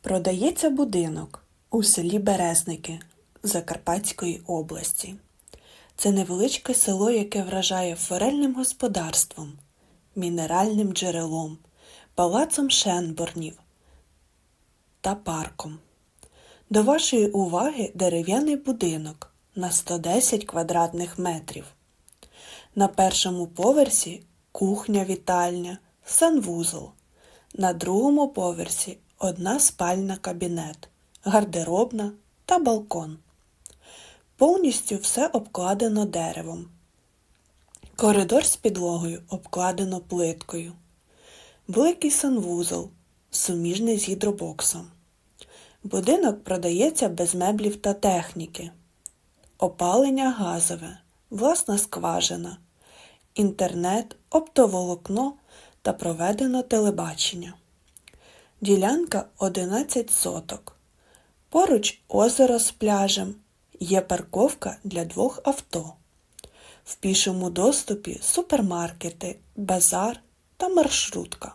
Продається будинок у селі Березники Закарпатської області. Це невеличке село, яке вражає форельним господарством, мінеральним джерелом, палацом Шенборнів та парком. До вашої уваги дерев'яний будинок на 110 квадратних метрів. На першому поверсі кухня-вітальня, санвузол. На другому поверсі одна спальна кабінет, гардеробна та балкон. Повністю все обкладено деревом. Коридор з підлогою обкладено плиткою. Великий санвузол, суміжний з гідробоксом. Будинок продається без меблів та техніки. Опалення газове, власна скважина, інтернет, оптоволокно та проведено телебачення. Ділянка 11 соток. Поруч озеро з пляжем. Є парковка для двох авто. В пішому доступі супермаркети, базар та маршрутка.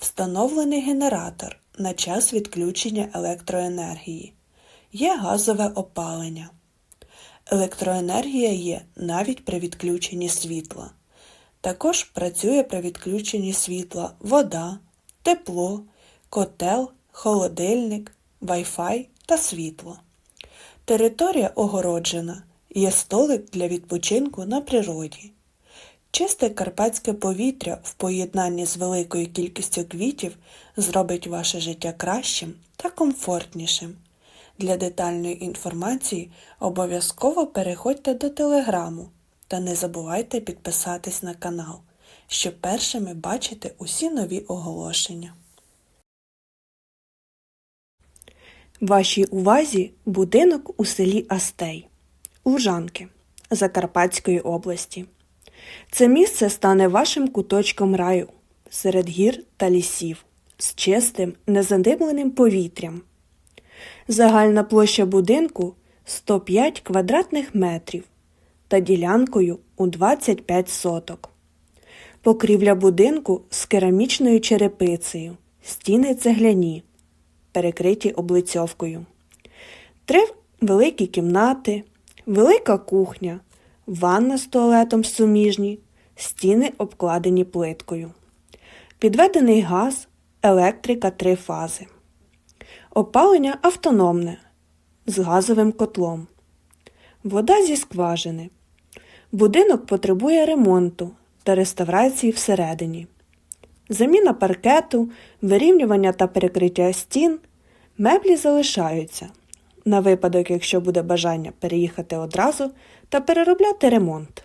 Встановлений генератор на час відключення електроенергії. Є газове опалення. Електроенергія є навіть при відключенні світла. Також працює при відключенні світла вода, тепло, котел, холодильник, Wi-Fi та світло. Територія огороджена, є столик для відпочинку на природі. Чисте карпатське повітря в поєднанні з великою кількістю квітів зробить ваше життя кращим та комфортнішим. Для детальної інформації обов'язково переходьте до телеграму та не забувайте підписатись на канал, щоб першими бачити усі нові оголошення. Вашій увазі будинок у селі Астей, Лужанки Закарпатської області. Це місце стане вашим куточком раю серед гір та лісів з чистим, незадимленим повітрям. Загальна площа будинку 105 квадратних метрів та ділянкою у 25 соток. Покрівля будинку з керамічною черепицею, стіни цегляні, перекриті облицьовкою. Три великі кімнати, велика кухня, ванна з туалетом суміжні, стіни обкладені плиткою. Підведений газ, електрика три фази. Опалення автономне з газовим котлом. Вода зі скважини. Будинок потребує ремонту та реставрації всередині. Заміна паркету, вирівнювання та перекриття стін, меблі залишаються на випадок, якщо буде бажання переїхати одразу та переробляти ремонт.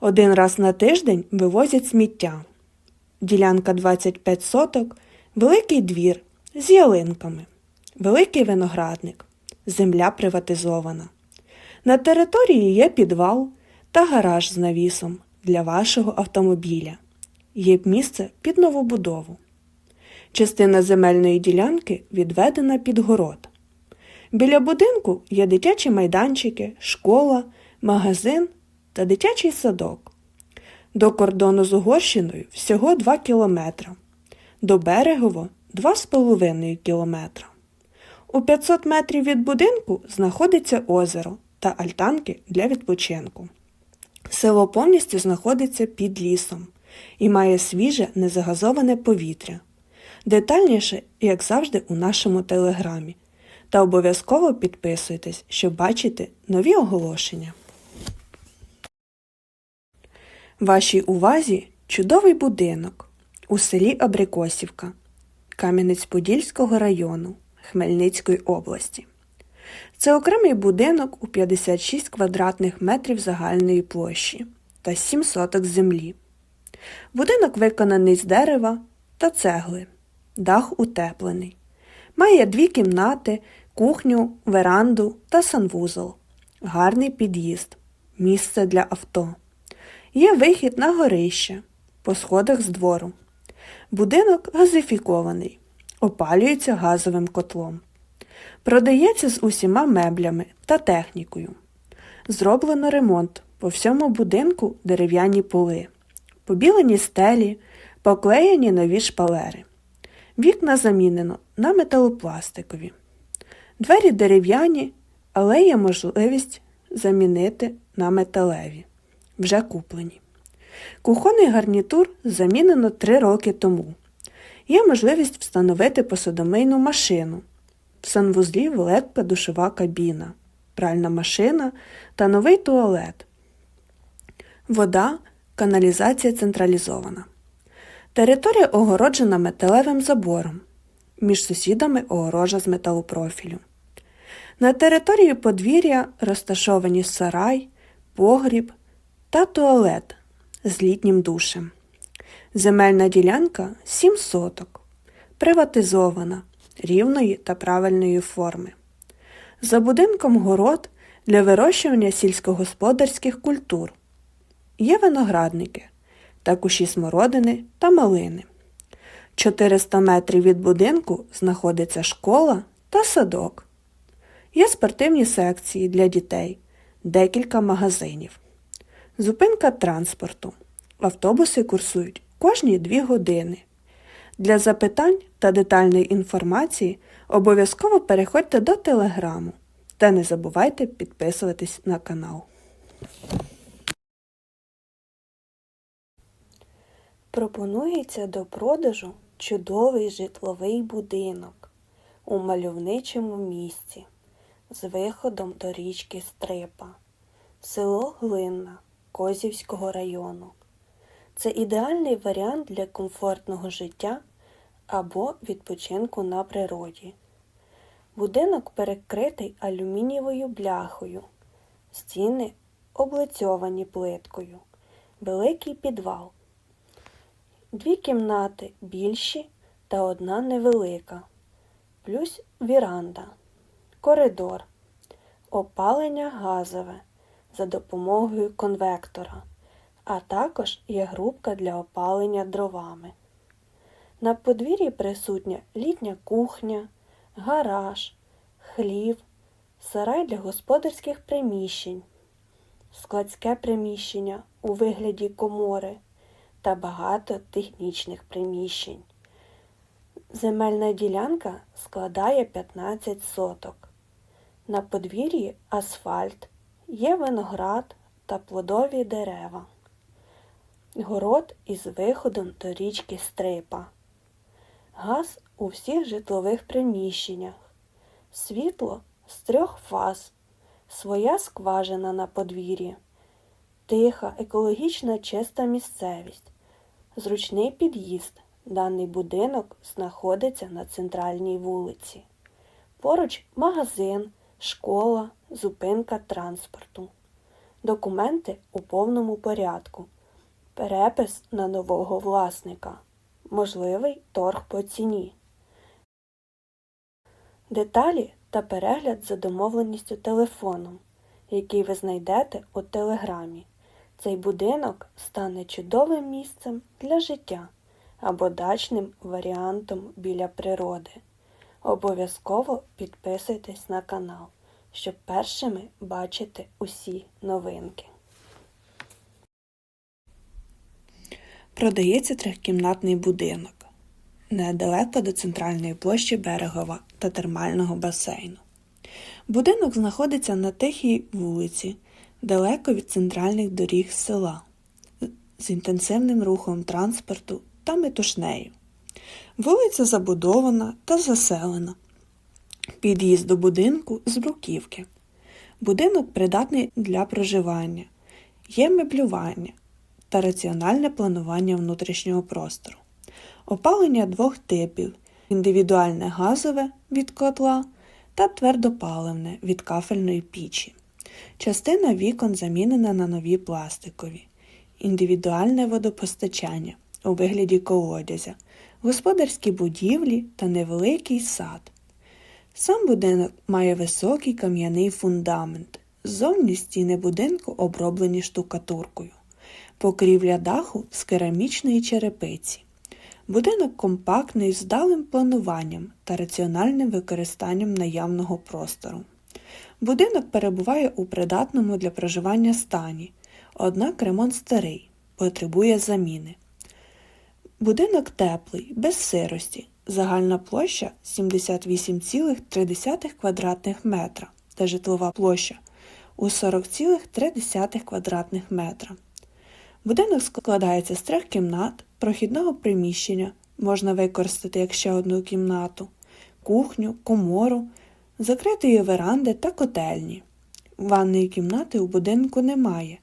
Один раз на тиждень вивозять сміття. Ділянка 25 соток, великий двір з ялинками, великий виноградник, земля приватизована. На території є підвал та гараж з навісом для вашого автомобіля. Є місце під новобудову. Частина земельної ділянки відведена під город. Біля будинку є дитячі майданчики, школа, магазин та дитячий садок. До кордону з Угорщиною всього 2 кілометра, до Берегово 2,5 кілометра. У 500 метрів від будинку знаходиться озеро та альтанки для відпочинку. Село повністю знаходиться під лісом і має свіже незагазоване повітря. Детальніше, як завжди, у нашому телеграмі. Та обов'язково підписуйтесь, щоб бачити нові оголошення. Вашій увазі чудовий будинок у селі Абрикосівка Кам'янець-Подільського району Хмельницької області. Це окремий будинок у 56 квадратних метрів загальної площі та 7 соток землі. Будинок виконаний з дерева та цегли, дах утеплений. Має дві кімнати, кухню, веранду та санвузол, гарний під'їзд, місце для авто. Є вихід на горище по сходах з двору. Будинок газифікований, опалюється газовим котлом. Продається з усіма меблями та технікою. Зроблено ремонт по всьому будинку дерев'яні поли, побілені стелі, поклеєні нові шпалери. Вікна замінено на металопластикові. Двері дерев'яні, але є можливість замінити на металеві, вже куплені. Кухонний гарнітур замінено 3 роки тому. Є можливість встановити посудомийну машину. В санвузлі велика душова кабіна, пральна машина та новий туалет. Вода, каналізація централізована. Територія огороджена металевим забором. Між сусідами огорожа з металопрофілю. На території подвір'я розташовані сарай, погріб та туалет з літнім душем. Земельна ділянка 7 соток, приватизована, рівної та правильної форми. За будинком город для вирощування сільськогосподарських культур. Є виноградники та кущі смородини та малини. 400 метрів від будинку знаходиться школа та садок. Є спортивні секції для дітей, декілька магазинів. Зупинка транспорту. Автобуси курсують кожні 2 години. Для запитань та детальної інформації обов'язково переходьте до телеграму та не забувайте підписуватись на канал. Пропонується до продажу чудовий житловий будинок у мальовничому місці з виходом до річки Стрипа, село Глинна Козівського району. Це ідеальний варіант для комфортного життя або відпочинку на природі. Будинок перекритий алюмінієвою бляхою, стіни облицьовані плиткою, великий підвал. Дві кімнати більші та одна невелика, плюс віранда, коридор, опалення газове за допомогою конвектора, а також є грубка для опалення дровами. На подвір'ї присутня літня кухня, гараж, хлів, сарай для господарських приміщень, складське приміщення у вигляді комори та багато технічних приміщень. Земельна ділянка складає 15 соток. На подвір'ї асфальт, є виноград та плодові дерева. Город із виходом до річки Стрипа. Газ у всіх житлових приміщеннях. Світло з трьох фаз. Своя скважина на подвір'ї. Тиха, екологічна чиста місцевість. Зручний під'їзд. Даний будинок знаходиться на центральній вулиці. Поруч магазин, школа, зупинка транспорту. Документи у повному порядку. Перепис на нового власника. Можливий торг по ціні. Деталі та перегляд за домовленістю телефоном, який ви знайдете у телеграмі. Цей будинок стане чудовим місцем для життя або дачним варіантом біля природи. Обов'язково підписуйтесь на канал, щоб першими бачити усі новинки. Продається трьохкімнатний будинок недалеко до центральної площі Берегова та термального басейну. Будинок знаходиться на тихій вулиці, далеко від центральних доріг села, з інтенсивним рухом транспорту та метушнею. Вулиця забудована та заселена. Під'їзд до будинку з бруківки. Будинок придатний для проживання, є меблювання та раціональне планування внутрішнього простору. Опалення двох типів індивідуальне газове від котла та твердопаливне від кафельної пічі. Частина вікон замінена на нові пластикові, індивідуальне водопостачання у вигляді колодязя, господарські будівлі та невеликий сад. Сам будинок має високий кам'яний фундамент. Ззовні стіни будинку оброблені штукатуркою, покрівля даху з керамічної черепиці. Будинок компактний з вдалим плануванням та раціональним використанням наявного простору. Будинок перебуває у придатному для проживання стані, однак ремонт старий, потребує заміни. Будинок теплий, без сирості, Загальна площа 78,3 квадратних метра та житлова площа у 40,3 квадратних метра. Будинок складається з трьох кімнат, прохідного приміщення, можна використати як ще одну кімнату, кухню, комору, закритої веранди та котельні. Ванної кімнати у будинку немає,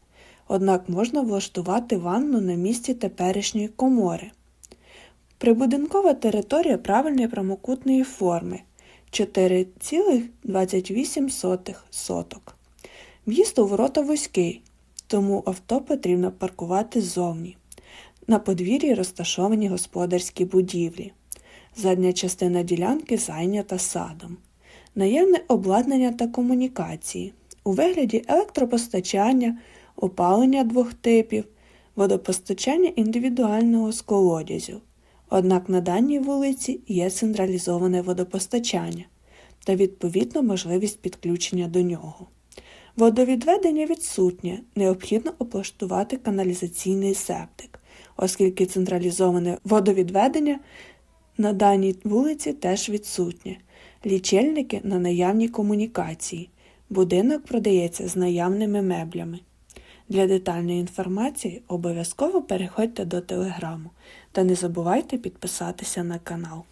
однак можна влаштувати ванну на місці теперішньої комори. Прибудинкова територія правильної прямокутної форми 4,28 соток. В'їзд у ворота вузький, тому авто потрібно паркувати ззовні. На подвір'ї розташовані господарські будівлі. Задня частина ділянки зайнята садом. Наявне обладнання та комунікації у вигляді електропостачання, опалення двох типів, водопостачання індивідуального з колодязю. Однак на даній вулиці є централізоване водопостачання та відповідно можливість підключення до нього. Водовідведення відсутнє, необхідно облаштувати каналізаційний септик, оскільки централізоване водовідведення на даній вулиці теж відсутнє. Лічильники на наявні комунікації. Будинок продається з наявними меблями. Для детальної інформації обов'язково переходьте до телеграму та не забувайте підписатися на канал.